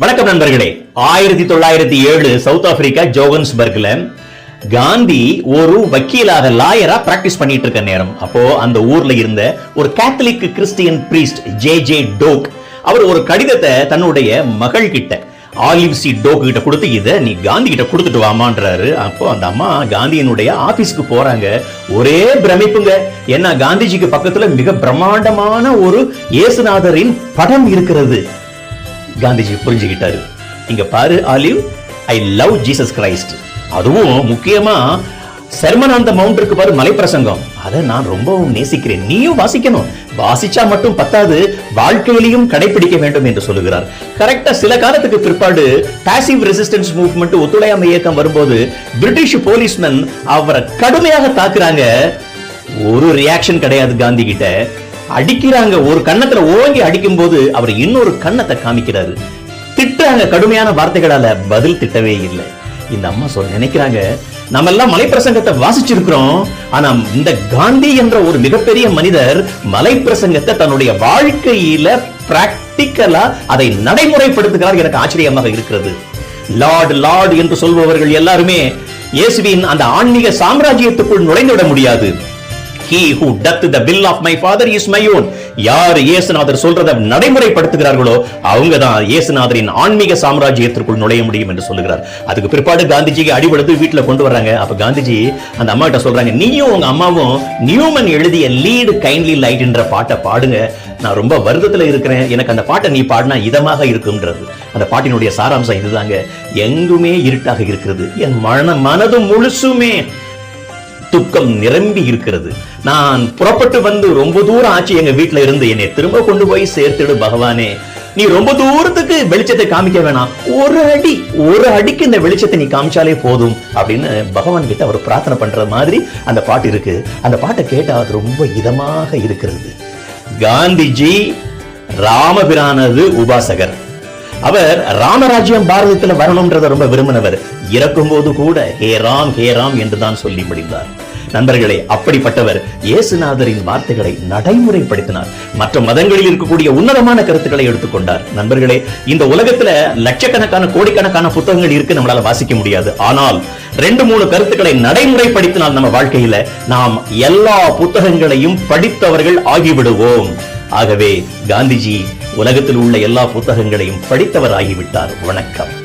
வணக்கம் நண்பர்களே. ஆயிரத்தி தொள்ளாயிரத்தி ஏழு சவுத் ஆப்பிரிக்கா ஜோகன்ஸ்பர்க்ல காந்தி ஒரு வக்கீலாக லாயரா பிராக்டிஸ் பண்ணிட்டு இருக்க நேரம். அப்போ அந்த ஊர்ல இருந்த ஒரு catholic christian priest J J Doke அவர் ஒரு கடிதத்தை தன்னுடைய மகள் கிட்ட ஆலிவ் சி டோக் கிட்ட கொடுத்து இதை நீ காந்தி கிட்ட கொடுத்துட்டு வாமான்றாரு அப்போ அந்த அம்மா காந்தியினுடைய ஆபீஸ்க்கு போறாங்க. ஒரே பிரமிப்புங்க. ஏன்னா காந்திஜிக்கு பக்கத்துல மிக பிரம்மாண்டமான ஒரு இயேசுநாதரின் படம் இருக்கிறது. காந்திஜி புரிஞ்சுக்கிட்டாரு. இங்க பாரு Olive I love Jesus Christ அதுவும் முக்கியமா செர்மன் அந்த மவுண்ட் இருக்கு பாரு மலைப்பிரசங்கம். அதை நான் ரொம்பவும் நேசிக்கிறேன். நீயும் வாசிக்கணும். வாசிச்சா மட்டும் பத்தாது வாழ்க்கையிலையும் கடைபிடிக்க வேண்டும் என்று சொல்லுகிறார். கரெக்டா சில காலத்துக்கு பிற்பாடு பாசிவ் ரெசிஸ்டன்ஸ் மூவ்மெண்ட் ஒத்துழையாமை இயக்கம் வரும்போது பிரிட்டிஷ் போலீஸ்மேன் அவரை கடுமையாக தாக்குறாங்க. ஒரு ரியாக்ஷன் கிடையாது காந்தி கிட்ட அடிக்கிறாங்க. ஒரு கன்னத்துல ஓங்கி அடிக்கும் போது அவர் இன்னொரு கன்னத்தை காமிக்கிறாரு. திட்டுறாங்க கடுமையான வார்த்தைகளால. பதில் திட்டவே இல்லை. இந்த அம்மா சொல்ல நினைக்கிறாங்க நம்ம எல்லாம் மலைப்பிரசங்கத்தை வாசிச்சிருக்கிறோம். ஆனா இந்த காந்தி என்ற ஒரு மிகப்பெரிய மனிதர் மலைப்பிரசங்கத்தை தன்னுடைய வாழ்க்கையில பிராக்டிக்கலா அதை நடைமுறைப்படுத்துகிறார். எனக்கு ஆச்சரியமாக இருக்கிறது. லார்டு லார்ட் என்று சொல்பவர்கள் எல்லாருமே இயேசுவின் அந்த ஆன்மீக சாம்ராஜ்யத்துக்குள் நுழைந்துவிட முடியாது. He who doth the will of my father is my own. யார் இயேசுநாதர் சொல்றதை நடைமுறைப்படுத்துகிறார்களோ அவங்க தான் இயேசுநாதரின் ஆன்மீக சாம்ராஜ்யத்திற்குள் நுழைய முடியும் என்று சொல்லுகிறார். அதுக்கு பிற்பாடு காந்திஜிக்கு அடிபடுத்து வீட்டுல கொண்டு வர்றாங்க. அப்ப காந்திஜி அந்த அம்மா கிட்ட சொல்றாங்க நீயும் உங்க அம்மாவும் நியூமன் எழுதிய லீடு கைண்ட்லி லைட் என்ற பாட்டை பாடுங்க. நான் ரொம்ப வருத்தத்துல இருக்கிறேன். எனக்கு அந்த பாட்டை நீ பாடினா இதமாக இருக்கும்ன்றது அந்த பாட்டினுடைய சாராம்சம் இதுதாங்க. எங்குமே இருட்டாக இருக்கிறது. என் மன மனது முழுசுமே துக்கம் நிரம்பி இருக்கிறது. நான் புறப்பட்டு வந்து ரொம்ப தூரம் ஆச்சு எங்க வீட்டுல இருந்து. என்னை திரும்ப கொண்டு போய் சேர்த்துடு பகவானே. நீ ரொம்ப தூரத்துக்கு வெளிச்சத்தை காமிக்க வேணாம். ஒரு அடி ஒரு அடிக்கு இந்த வெளிச்சத்தை நீ காமிச்சாலே போதும் அப்படின்னு பகவான் கிட்ட அவர் பிரார்த்தனை பண்ற மாதிரி அந்த பாட்டு இருக்கு. அந்த பாட்டை கேட்டா அது ரொம்ப இதமாக இருக்கிறது. காந்திஜி ராமபிரானது உபாசகர். அவர் ராமராஜ்யம் பாரதத்துல வரணும்ன்றத ரொம்ப விரும்பினவர். இறக்கும்போது கூட ஹே ராம் ஹே ராம் என்று தான் சொல்லி முடிந்தார். நண்பர்களே அப்படிப்பட்டவர் இயேசுநாதரின் வார்த்தைகளை நடைமுறைப்படுத்தினார். மற்ற மதங்களில் இருக்கக்கூடிய உன்னதமான கருத்துக்களை எடுத்துக்கொண்டார். நண்பர்களே இந்த உலகத்துல லட்சக்கணக்கான கோடிக்கணக்கான புத்தகங்கள் இருக்கு நம்மளால வாசிக்க முடியாது. ஆனால் ரெண்டு மூணு கருத்துக்களை நடைமுறைப்படுத்தினால் நம்ம வாழ்க்கையில நாம் எல்லா புத்தகங்களையும் படித்தவர்கள் ஆகிவிடுவோம். ஆகவே காந்திஜி உலகத்தில் உள்ள எல்லா புத்தகங்களையும் படித்தவர் ஆகிவிட்டார் வணக்கம்.